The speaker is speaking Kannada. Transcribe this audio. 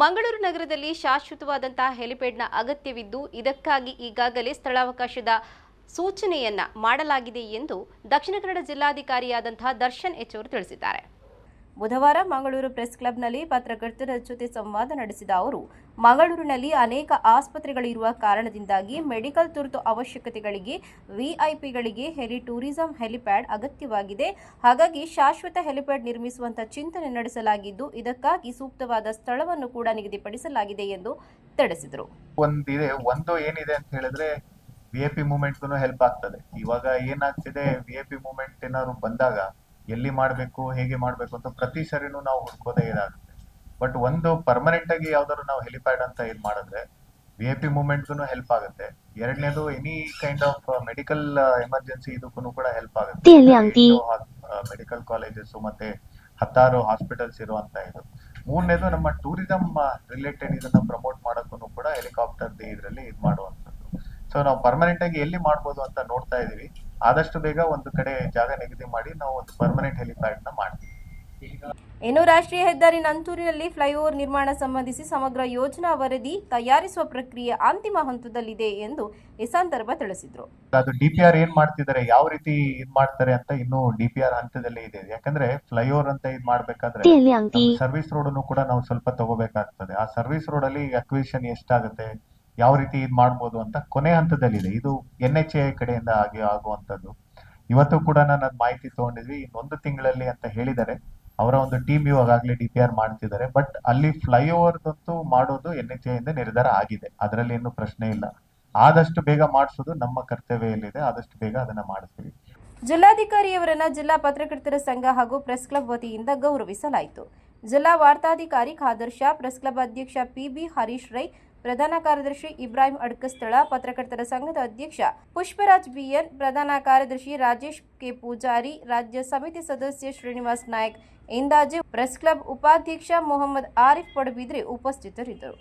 ಮಂಗಳೂರು ನಗರದಲ್ಲಿ ಶಾಶ್ವತವಾದಂತಹ ಹೆಲಿಪ್ಯಾಡ್ನ ಅಗತ್ಯವಿದ್ದು, ಇದಕ್ಕಾಗಿ ಈಗಾಗಲೇ ಸ್ಥಳಾವಕಾಶದ ಸೂಚನೆಯನ್ನ ಮಾಡಲಾಗಿದೆ ಎಂದು ದಕ್ಷಿಣ ಕನ್ನಡ ಜಿಲ್ಲಾಧಿಕಾರಿಯಾದಂತಹ ದರ್ಶನ್ ಎಚ್ ಅವರು ತಿಳಿಸಿದ್ದಾರೆ. ಬುಧವಾರ ಮಂಗಳೂರು ಪ್ರೆಸ್ ಕ್ಲಬ್ನಲ್ಲಿ ಪತ್ರಕರ್ತರ ಜೊತೆ ಸಂವಾದ ನಡೆಸಿದ ಅವರು, ಮಂಗಳೂರಿನಲ್ಲಿ ಅನೇಕ ಆಸ್ಪತ್ರೆಗಳಿರುವ ಕಾರಣದಿಂದಾಗಿ ಮೆಡಿಕಲ್ ತುರ್ತು ಅವಶ್ಯಕತೆಗಳಿಗೆ, ವಿಐಪಿಗಳಿಗೆ ಹೆಲಿ ಟೂರಿಸಂ ಹೆಲಿಪ್ಯಾಡ್ ಅಗತ್ಯವಾಗಿದೆ. ಹಾಗಾಗಿ ಶಾಶ್ವತ ಹೆಲಿಪ್ಯಾಡ್ ನಿರ್ಮಿಸುವಂತ ಚಿಂತನೆ ನಡೆಸಲಾಗಿದ್ದು, ಇದಕ್ಕಾಗಿ ಸೂಕ್ತವಾದ ಸ್ಥಳವನ್ನು ಕೂಡ ನಿಗದಿಪಡಿಸಲಾಗಿದೆ ಎಂದು ತಿಳಿಸಿದರು. ಒಂದಿದೆ, ಒಂದು ಏನಿದೆ ಅಂತ ಹೇಳಿದ್ರೆ ಮೂವ್ಮೆಂಟ್ಗೂ ಹೆಲ್ಪ್ ಆಗ್ತದೆ. ಇವಾಗ ಏನಾಗ್ತಿದೆ ವಿ ಐ ಪಿ ಮೂವ್ಮೆಂಟ್ ಏನಾದ್ರು ಬಂದಾಗ ಎಲ್ಲಿ ಮಾಡಬೇಕು ಹೇಗೆ ಮಾಡಬೇಕು ಅಂತ ಪ್ರತಿ ಸರಿನೂ ನಾವು ಹುಡ್ಕೋದೇ ಇದಾಗುತ್ತೆ. ಬಟ್ ಒಂದು ಪರ್ಮನೆಂಟ್ ಆಗಿ ಯಾವ್ದಾದ್ರು ನಾವು ಹೆಲಿಪ್ಯಾಡ್ ಅಂತ ಇದು ಮಾಡಿದ್ರೆ ವಿ ಐ ಪಿ ಮೂವ್ಮೆಂಟ್ಗೂ ಹೆಲ್ಪ್ ಆಗುತ್ತೆ. ಎರಡನೇದು any kind of medical emergency ಇದಕ್ಕೂ ಕೂಡ ಹೆಲ್ಪ್ ಆಗುತ್ತೆ. ಮೆಡಿಕಲ್ ಕಾಲೇಜಸ್ ಮತ್ತೆ ಹತ್ತಾರು ಹಾಸ್ಪಿಟಲ್ಸ್ ಇರುವಂತ ಇದು. ಮೂರನೇದು ನಮ್ಮ ಟೂರಿಸಂ ರಿಲೇಟೆಡ್ ಇದನ್ನ ಪ್ರಮೋಟ್ ಮಾಡೋಕ್ಕೂ ಕೂಡ ಹೆಲಿಕಾಪ್ಟರ್ ಇದರಲ್ಲಿ ಇದು ಮಾಡುವಂತದ್ದು ಸೊ ನಾವು ಪರ್ಮನೆಂಟ್ ಆಗಿ ಎಲ್ಲಿ ಮಾಡ್ಬೋದು ಅಂತ ನೋಡ್ತಾ ಇದೀವಿ. ಆದಷ್ಟು ಬೇಗ ಒಂದು ಕಡೆ ಜಾಗ ನಿಗದಿ ಮಾಡಿ ನಾವು ಒಂದು ಪರ್ಮನೆಂಟ್ ಹೆಲಿಪ್ಯಾಡ್ನ ಮಾಡ್ತೀವಿ. ಇನ್ನು ರಾಷ್ಟ್ರೀಯ ಹೆದ್ದಾರಿ ನಂತೂರಿನಲ್ಲಿ ಫ್ಲೈಓವರ್ ನಿರ್ಮಾಣ ಸಂಬಂಧಿಸಿ ಸಮಗ್ರ ಯೋಜನಾ ವರದಿ ತಯಾರಿಸುವ ಪ್ರಕ್ರಿಯೆ ಅಂತಿಮ ಹಂತದಲ್ಲಿದೆ ಎಂದು ಈ ಸಂದರ್ಭ ತಿಳಿಸಿದ್ರು. ಅದು ಡಿಪಿಆರ್ ಏನ್ ಮಾಡ್ತಿದ್ದಾರೆ ಯಾವ ರೀತಿ ಇದ್ ಮಾಡ್ತಾರೆ ಅಂತ ಇನ್ನು ಡಿಪಿಆರ್ ಹಂತದಲ್ಲಿ ಇದೆ. ಯಾಕಂದ್ರೆ ಫ್ಲೈಓವರ್ ಅಂತ ಇದ್ ಮಾಡ್ಬೇಕಾದ್ರೆ ಸರ್ವಿಸ್ ರೋಡ್ ಕೂಡ ನಾವು ಸ್ವಲ್ಪ ತಗೋಬೇಕಾಗ್ತದೆ. ಆ ಸರ್ವಿಸ್ ರೋಡ್ ಅಲ್ಲಿ ಅಕ್ವಿಷನ್ ಎಷ್ಟಾಗುತ್ತೆ? ಯಾವ ರೀತಿ ಇದು ಮಾಡ್ಬೋದು ಅಂತ ಕೊನೆ ಹಂತದಲ್ಲಿದೆ. ಇದು ಎನ್ ಎಚ್ ಎ ಕಡೆಯಿಂದ ಆಗಿ ಆಗುವಂಥದ್ದು. ಇವತ್ತು ಕೂಡ ನಾನು ಅದು ಮಾಹಿತಿ ತಗೊಂಡಿದ್ವಿ. ಇನ್ನೊಂದು ತಿಂಗಳಲ್ಲಿ ಅಂತ ಹೇಳಿದ್ದಾರೆ. ಅವರ ಒಂದು ಟೀಮ್ ಇವಾಗಲೇ ಡಿ ಪಿ ಆರ್ ಮಾಡ್ತಿದ್ದಾರೆ. ಬಟ್ ಅಲ್ಲಿ ಫ್ಲೈಓವರ್ದಂತೂ ಮಾಡೋದು ಎನ್ ಎಚ್ ಎ ಇಂದ ನಿರ್ಧಾರ ಆಗಿದೆ. ಅದರಲ್ಲಿ ಏನು ಪ್ರಶ್ನೆ ಇಲ್ಲ. ಆದಷ್ಟು ಬೇಗ ಮಾಡಿಸೋದು ನಮ್ಮ ಕರ್ತವ್ಯ ಎಲ್ಲಿದೆ ಆದಷ್ಟು ಬೇಗ ಅದನ್ನ ಮಾಡಿಸ್ತೀವಿ. ಜಿಲ್ಲಾಧಿಕಾರಿಯವರನ್ನ ಜಿಲ್ಲಾ ಪತ್ರಕರ್ತರ ಸಂಘ ಹಾಗೂ ಪ್ರೆಸ್ ಕ್ಲಬ್ ವತಿಯಿಂದ ಗೌರವಿಸಲಾಯಿತು. ಜಿಲ್ಲಾ ವಾರ್ತಾಧಿಕಾರಿ ಖಾದರ್ ಶಾ, ಪ್ರೆಸ್ ಕ್ಲಬ್ ಅಧ್ಯಕ್ಷ ಪಿಬಿ ಹರೀಶ್ ರೈ ಪ್ರಧಾನ ಕಾರ್ಯದರ್ಶಿ ಇಬ್ರಾಹಿಂ ಅಡ್ಕಸ್ಥಳ ಪತ್ರಕರ್ತರ ಸಂಘದ ಅಧ್ಯಕ್ಷ ಪುಷ್ಪರಾಜ್ ಬಿಎನ್, ಪ್ರಧಾನ ಕಾರ್ಯದರ್ಶಿ ರಾಜೇಶ್ ಕೆ ಪೂಜಾರಿ, ರಾಜ್ಯ ಸಮಿತಿ ಸದಸ್ಯ ಶ್ರೀನಿವಾಸ್ ನಾಯಕ್ ಇಂದಾಜೆ ಪ್ರೆಸ್ ಕ್ಲಬ್ ಉಪಾಧ್ಯಕ್ಷ ಮೊಹಮ್ಮದ್ ಆರಿಫ್ ಪಡುಬಿದ್ರೆ ಉಪಸ್ಥಿತರಿದ್ದರು.